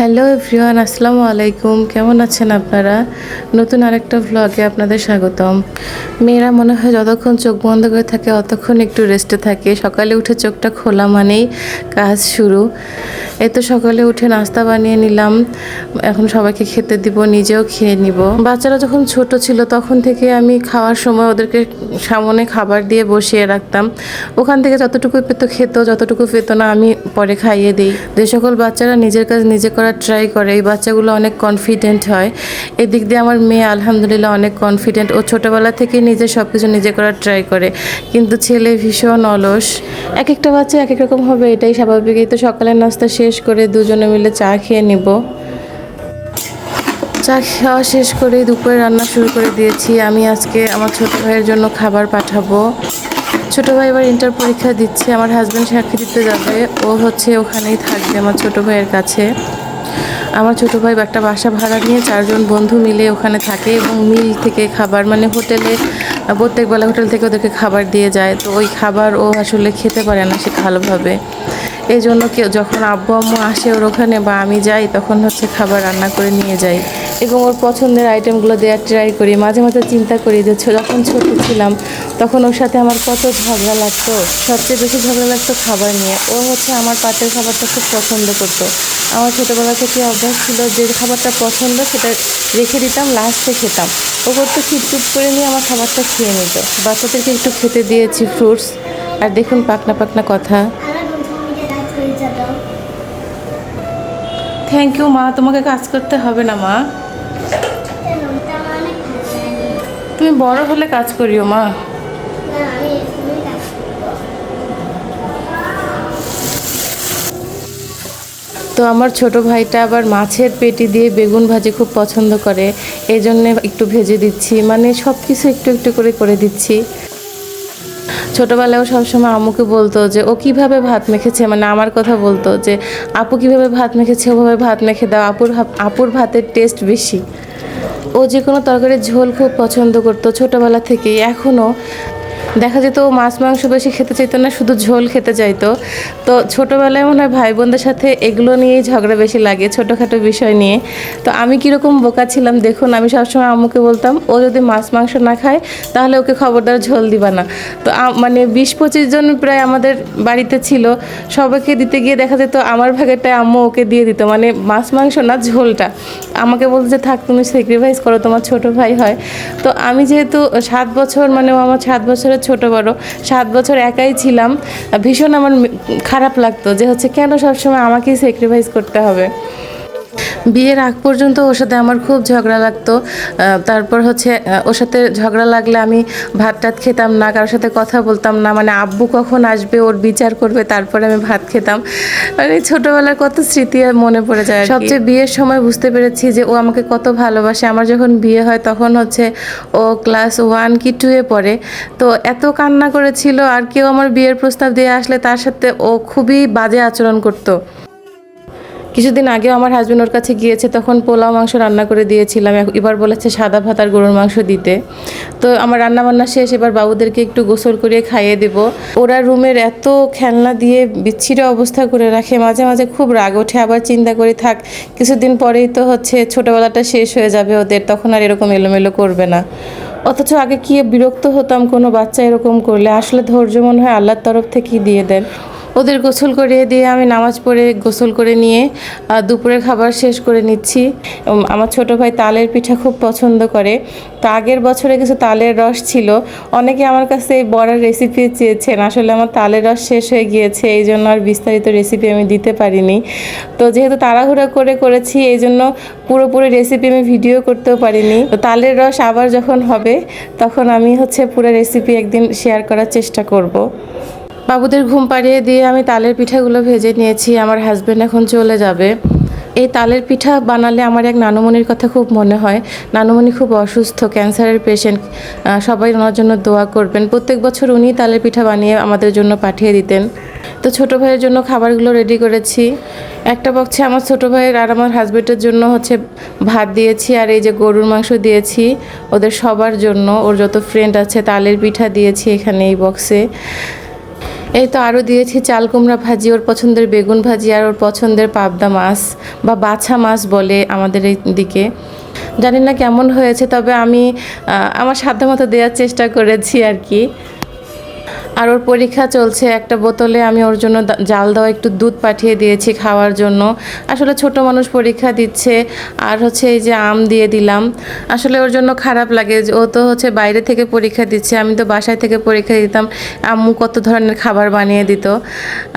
Hello everyone আসসালামু আলাইকুম কেমন আছেন আপনারা? নতুন আরেকটা ভ্লগে আপনাদের স্বাগতম। মেয়েরা মনে হয় যতক্ষণ চোখ বন্ধ করে থাকে, অতক্ষণ একটু রেস্টে থাকে। সকালে উঠে চোখটা খোলা মানেই কাজ শুরু। এই তো সকালে উঠে নাস্তা বানিয়ে নিলাম। এখন সবাইকে খেতে দিব, নিজেও খেয়ে নিব। বাচ্চারা যখন ছোট ছিল, তখন থেকে আমি খাওয়ার সময় ওদেরকে সামনে খাবার দিয়ে বসিয়ে রাখতাম। ওখান থেকে যতটুকু পেতো খেত, যতটুকু পেতো না আমি পরে খাইয়ে দিই। যে সকল বাচ্চারা নিজের কাজ নিজে করার ট্রাই করে, এই বাচ্চাগুলো অনেক কনফিডেন্ট হয়। এদিক দিয়ে আমার মেয়ে আলহামদুলিল্লাহ অনেক কনফিডেন্ট ও ছোটোবেলা থেকে নিজে সব কিছু নিজে করার ট্রাই করে। কিন্তু ছেলে ভীষণ অলস। এক একটা বাচ্চা এক এক রকম হবে, এটাই স্বাভাবিক। এই তো সকালের নাস্তা শেষ। করে দুজনে মিলে চা খেয়ে নিব। চা খাওয়া শেষ করেই দুপুরে রান্না শুরু করে দিয়েছি। আমি আজকে আমার ছোট ভাইয়ের জন্য খাবার পাঠাবো। ছোট ভাই এবার ইন্টার পরীক্ষা দিচ্ছে। আমার হাজব্যান্ড সাক্ষী দিতে যাবে। ও হচ্ছে ওখানেই থাকবে আমার ছোট ভাইয়ের কাছে। আমার ছোট ভাই একটা বাসা ভাড়া নিয়ে চারজন বন্ধু মিলে ওখানে থাকে এবং মিল থেকে খাবার মানে হোটেলে, প্রত্যেকবেলা হোটেল থেকে ওদেরকে খাবার দিয়ে যায়। তো ওই খাবার ও আসলে খেতে পারে না সে ভালোভাবে। এই জন্য কেউ যখন আব্বু আম্মু আসে ওর ওখানে বা আমি যাই, তখন হচ্ছে খাবার রান্না করে নিয়ে যাই। এবং ওর পছন্দের আইটেমগুলো দেওয়ার ট্রাই করি। মাঝে মাঝে চিন্তা করি যে যখন ছোট ছিলাম, তখন ওর সাথে আমার কত ঝগড়া লাগতো। সবচেয়ে বেশি ঝগড়া লাগতো খাবার নিয়ে। ও হচ্ছে আমার পাতের খাবারটা খুব পছন্দ করতো। আমার ছোটোবেলা থেকে অভ্যাস ছিল যে খাবারটা পছন্দ, সেটা রেখে দিতাম লাস্টে খেতাম। ও করতো চুপ চুপ করে নিয়ে আমার খাবারটা খেয়ে নিত। বাচ্চাদেরকে একটু খেতে দিয়েছি ফ্রুটস আর দেখুন পাকনা পাকনা কথা। থ্যাংক ইউ মা। তোমাকে কাজ করতে হবে না মা। তুমি বড় হলে কাজ করিও মা। তো আমার ছোট ভাইটা আবার মাছের পেটি দিয়ে বেগুন ভাজি খুব পছন্দ করে। এই জন্যে একটু ভেজে দিচ্ছি। মানে সব কিছু একটু একটু করে করে দিচ্ছি। ছোটোবেলায়ও সবসময় আম্মুকে বলতো যে, ও কীভাবে ভাত মেখেছে? মানে আমার কথা বলতো যে, আপু কীভাবে ভাত মেখেছে? ওভাবে ভাত মেখে দাও। আপুর আপুর ভাতের টেস্ট বেশি। ও যে কোনো তরকারির ঝোল খুব পছন্দ করতো ছোটোবেলা থেকেই। এখনও দেখা যেত মাছ মাংস বেশি খেতে চাইতো না, শুধু ঝোল খেতে চাইতো। তো ছোটোবেলায় মনে হয় ভাই বোনদের সাথে এগুলো নিয়েই ঝগড়া বেশি লাগে, ছোটোখাটো বিষয় নিয়ে। তো আমি কীরকম বোকা ছিলাম, দেখুন, আমি সবসময় আম্মুকে বলতাম, ও যদি মাছ মাংস না খায়, তাহলে ওকে খবরদার ঝোল দিবা না। তো মানে বিশ পঁচিশ জন প্রায় আমাদের বাড়িতে ছিল, সবাইকে দিতে গিয়ে দেখা যেত আমার ভাগেরটাই আম্মু ওকে দিয়ে দিত মানে মাছ মাংস না, ঝোলটা। আমাকে বলতো যে থাক, তুমি স্যাক্রিফাইস করো, তোমার ছোট ভাই হয়। তো আমি যেহেতু সাত বছর মানে আমার সাত বছরের ছোট বড়, সাত বছর একাই ছিলাম। ভীষণ আমার খারাপ লাগতো যে হচ্ছে কেন সবসময় আমাকেই স্যাক্রিফাইস করতে হবে। বিয়ের আগ পর্যন্ত ওর সাথে আমার খুব ঝগড়া লাগতো। তারপর হচ্ছে ওর সাথে ঝগড়া লাগলে আমি ভাত টাত খেতাম না, কারোর সাথে কথা বলতাম না। মানে আব্বু কখন আসবে, ওর বিচার করবে, তারপরে আমি ভাত খেতাম। মানে ছোটোবেলার কত স্মৃতি মনে পড়ে যায় সবচেয়ে বিয়ের সময় বুঝতে পেরেছি যে ও আমাকে কত ভালোবাসে। আমার যখন বিয়ে হয় তখন হচ্ছে ও ক্লাস ওয়ান কি টুয়ে পড়ে। তো এত কান্না করেছিল আর কেউ আমার বিয়ের প্রস্তাব দিয়ে আসলে তার সাথে ও খুবই বাজে আচরণ করতো। কিছুদিন আগেও আমার হাজবেন্ড ওর কাছে গিয়েছে, তখন পোলাও মাংস রান্না করে দিয়েছিলাম। এবার বলেছে সাদা ভাত আর গরুর মাংস দিতে। তো আমার রান্না বান্না শেষ, এবার বাবুদেরকে একটু গোসল করিয়ে খাইয়ে দেব। ওরা রুমের এত খেলনা দিয়ে বিচ্ছিন্ন অবস্থা করে রাখে, মাঝে মাঝে খুব রাগ ওঠে, আবার চিন্তা করি, থাক, কিছুদিন পরেই তো হচ্ছে ছোটোবেলাটা শেষ হয়ে যাবে ওদের, তখন আর এরকম এলোমেলো করবে না। অথচ আগে কি বিরক্ত হতাম কোনো বাচ্চা এরকম করলে, আসলে ধৈর্য মনে হয় আল্লাহর তরফ থেকেই দিয়ে দেন। ওদের গোসল করিয়ে দিয়ে আমি নামাজ পড়ে গোসল করে নিয়ে দুপুরের খাবার শেষ করে নিচ্ছি। আমার ছোট ভাই তালের পিঠা খুব পছন্দ করে। তো আগের বছরে কিছু তালের রস ছিল। অনেকে আমার কাছে এই বড়ার রেসিপি চেয়েছেন। আসলে আমার তালের রস শেষ হয়ে গিয়েছে, এই জন্য আর বিস্তারিত রেসিপি আমি দিতে পারিনি। তো যেহেতু তাড়াহুড়া করে করেছি, এই জন্য পুরোপুরি রেসিপি আমি ভিডিও করতেও পারিনি। তো তালের রস আবার যখন হবে, তখন আমি হচ্ছে পুরো রেসিপি একদিন শেয়ার করার চেষ্টা করব। বাবুদের ঘুম পাড়িয়ে দিয়ে আমি তালের পিঠাগুলো ভেজে নিয়েছি, আমার হাজব্যান্ড এখন চলে যাবে। এই তালের পিঠা বানালে আমার এক নানুমণির কথা খুব মনে হয়। নানুমণি খুব অসুস্থ, ক্যান্সারের পেশেন্ট সবাই ওনার জন্য দোয়া করবেন। প্রত্যেক বছর উনি তালের পিঠা বানিয়ে আমাদের জন্য পাঠিয়ে দিতেন। তো ছোট ভাইয়ের জন্য খাবারগুলো রেডি করেছি। একটা বক্সে আমার ছোট ভাইয়ের আর আমার হাজবেন্ডের জন্য হচ্ছে ভাত দিয়েছি আর এই যে গরুর মাংস দিয়েছি। ওদের সবার জন্য, ওর যত ফ্রেন্ড আছে তালের পিঠা দিয়েছি এখানে এই বক্সে এই তো আরও দিয়েছি চাল কুমড়া ভাজি, ওর পছন্দের বেগুন ভাজি আর ওর পছন্দের পাবদা মাছ বা বাছা মাছ বলে আমাদের এই দিকে। জানি না কেমন হয়েছে, তবে আমি আমার সাধ্যমতো দেওয়ার চেষ্টা করেছি আর কি। আর ওর পরীক্ষা চলছে একটা বোতলে, আমি ওর জন্য জাল দেওয়া, একটু দুধ পাঠিয়ে দিয়েছি খাওয়ার জন্য। আসলে ছোট মানুষ পরীক্ষা দিচ্ছে, আর হচ্ছে এই যে আম দিয়ে দিলাম। আসলে ওর জন্য খারাপ লাগে ও তো হচ্ছে বাইরে থেকে পরীক্ষা দিচ্ছে, আমি তো বাসায় থেকে পরীক্ষা দিতাম, আম্মু কত ধরনের খাবার বানিয়ে দিত।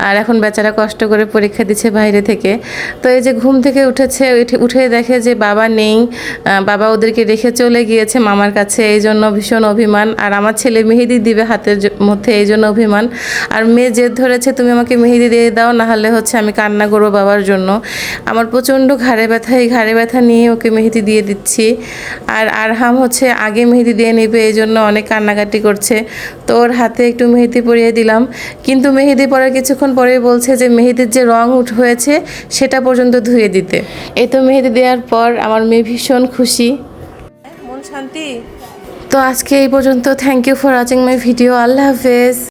আর এখন বেচারা কষ্ট করে পরীক্ষা দিচ্ছে বাইরে থেকে। তো এই যে ঘুম থেকে উঠেছে, উঠে উঠে দেখে যে বাবা নেই বাবা ওদেরকে রেখে চলে গিয়েছে মামার কাছে, এই জন্য ভীষণ অভিমান। আর আমার ছেলে মেহেদি দিবে হাতের মধ্যে, এই জন্য অভিমান। আর মেয়ে জেদ ধরেছে, তুমি আমাকে মেহেদি দিয়ে দাও না হলে হচ্ছে আমি কান্না করব বাবার জন্য। আমার প্রচণ্ড ঘাড়ে ব্যথা, এই ঘাড়ে ব্যথা নিয়ে ওকে মেহেদি দিয়ে দিচ্ছি। আর আরহাম হচ্ছে আগে মেহেদি দিয়ে নেবে, এই জন্য অনেক কান্নাকাটি করছে। তো ওর হাতে একটু মেহেদি পরিয়ে দিলাম। কিন্তু মেহেদি পরার কিছুক্ষণ পরেই বলছে যে, মেহেদির যে রং উঠ হয়েছে, সেটা পর্যন্ত ধুয়ে দিতে। এই তো মেহেদি দেওয়ার পর আমার মেয়ে ভীষণ খুশি। মন শান্তি? তো আজকে এই পর্যন্ত। Thank you for watching my video আল্লাহ হাফেজ।